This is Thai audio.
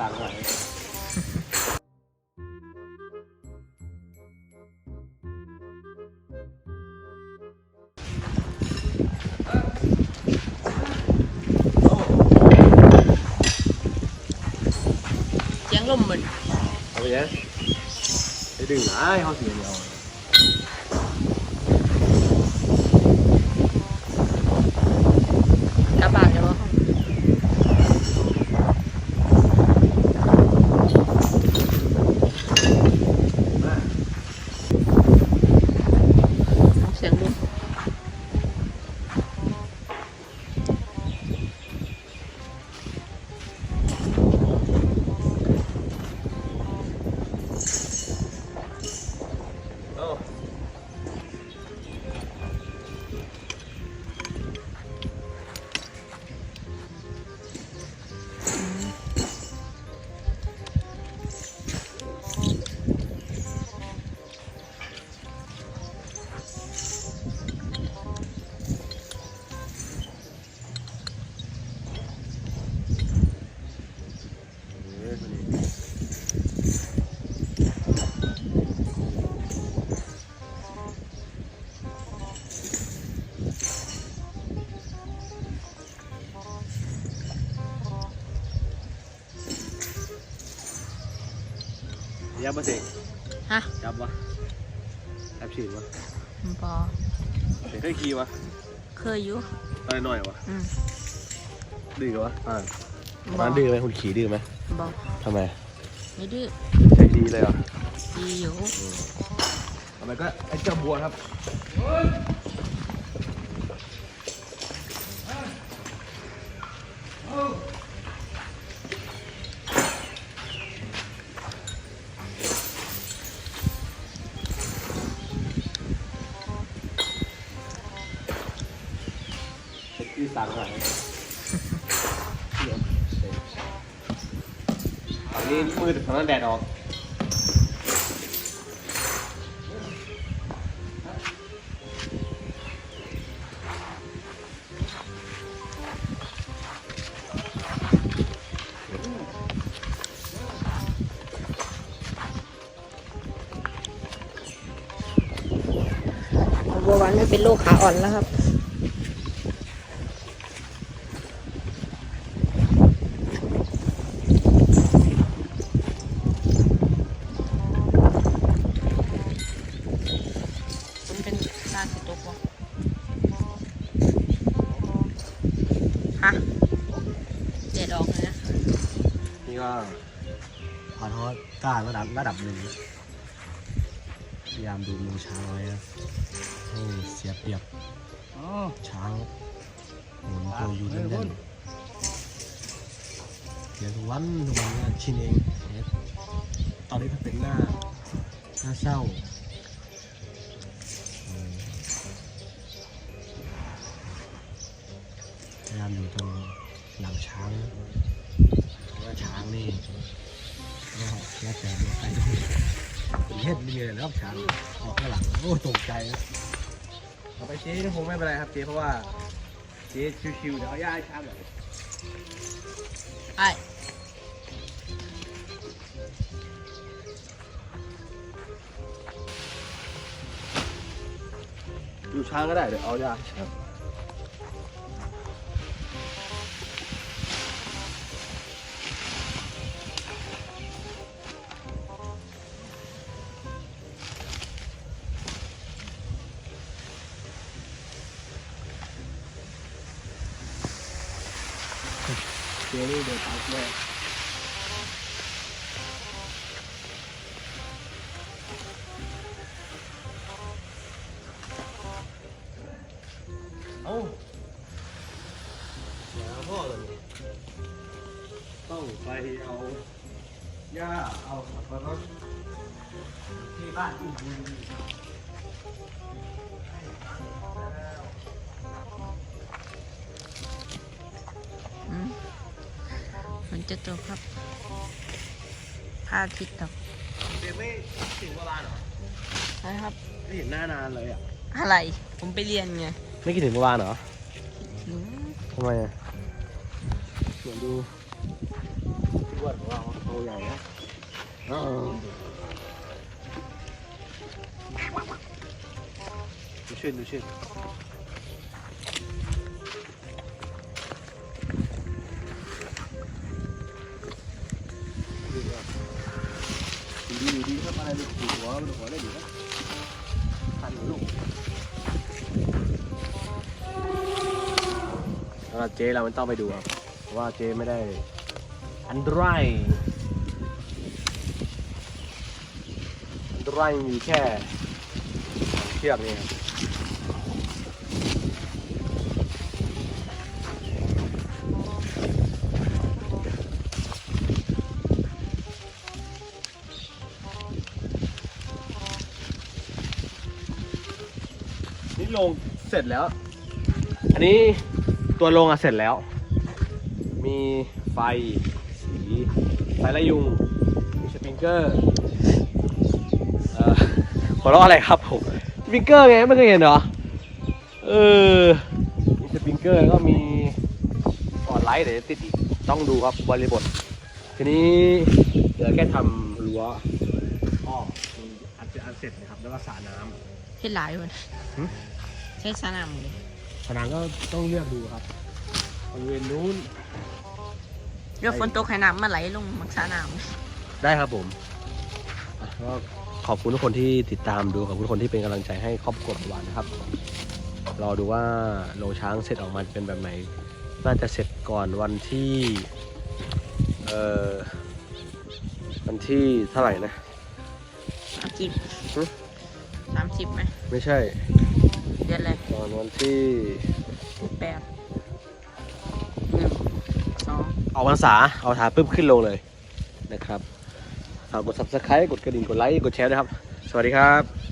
ที่สั่งไว้เสียงลมเหมือนเอาไปยังไปดึงนะให้เขาเสียเดียว ยับมาสิฮะยับวะยับฉีดวะบอเด็กเคยขี่วะเคยอยู่อะไรหน่อยวะอืมดื้อวะอ่าบอร้านดื้อไหมคุณขี่ดื้อไหมบอทำไมไม่ดื้อใจดีเลยเหรอดีอยู่ทำไมก็ไอ้เจ้าบัวครับ เป็นที่สั่งไว้ตอนนี้มืดตอนนั้นแดดออกบัววันไม่เป็นโรคขาอ่อนแล้วครับาสิตกวะฮะเด็ดออกเลยนะ นี่ก็ผ่านฮอตกล้าระดับระดับหนึ่งพยายามดูมือช้างไว้นะให้เสียเปรียบช้างหมุนตัวอยู่แน่นๆเสียทุกวันทุกวันเนี่ยชินเองเนี่ยตอนนี้ถ้าเป็นหน้า หน้าเศร้า ตรงหลังช้างเพราะว่าช้างนี่ก็แค่แต่ไม่ไปด้วยเป็นเห็ดมีเลยแล้วช้างออกข้างหลังโอ้ตกใจนะเอาไปเจ๊คงไม่เป็นไรครับเจ๊เพราะว่าเจ๊ชิวๆเดี๋ยวเอาย่าให้ช้างแบบไอ้ดูช้างก็ได้เดี๋ยวเอาย่าให้ช้าง เจ๊นี่เดี๋ยวตามแม่เอ้าอย่าพ่อเลยต้องไปเอาย่าเอาขับรถที่บ้านอุ่นอื จะตกครับพระอาทิตย์ตกเด็กไม่ถึงเวลาเหรอนะครับ ไม่เห็นหน้านานเลยอะ อะไร ผมไปเรียนไงไม่คิดถึงเมื่อวานเหรออืมทำไมอะเหมือนดูอ้วนกว่าเราตัวใหญ่นะอ้าวดูชื่นดูชื่น ดีดีครับอะไรดูหัวดูหัวได้ดีนะทันลูกสำหรับเจ๊เราไม่ต้องไปดูครับเพราะว่าเจ๊ไม่ได้ อันตรายอันตรายมีแค่เชือกนี่ครับ ลงเสร็จแล้ว อันนี้ตัวลงอะเสร็จแล้ว มีไฟสีไฟละยุงมีสปริงเกอร์เอ่อหัวเราะอะไรครับผมสปริงเกอร์ไงไม่เคยเห็นเหรอเออมีสปริงเกอร์แล้วก็มีออนไลท์เดี๋ยวจะติดอีกต้องดูครับบริบท ทีนี้เหลือแค่ทำรั้วอ้อมอันเสร็จอันเสร็จนะครับแล้วก็สระน้ำเฮ็ดหลายวันหึ ใช้สนามเลยผนังก็ต้องเลือกดูครับบริเวณนู้น เดี๋ยวฝนตกให้น้ำมาไหลลงมักสนามได้ครับผมอะก็ขอบคุณทุกคนที่ติดตามดูขอบคุณทุกคนที่เป็นกำลังใจให้ครอบครัวหวานนะครับ รอดูว่าโรงช้างเสร็จออกมาจะเป็นแบบไหน น่าจะเสร็จก่อนวันที่ เอ่อ วันที่เท่าไหร่นะสามสิบหึ สามสิบไหม ไม่ใช่ เดือนอะไรก่อนวันที่แปดหนึ่งสองออกพรรษาเอาพรรษาปุ๊บขึ้นลงเลยนะครับฝากกด subscribe กดกระดิ่งกดไลค์กดแชร์ด้วยครับ สวัสดีครับ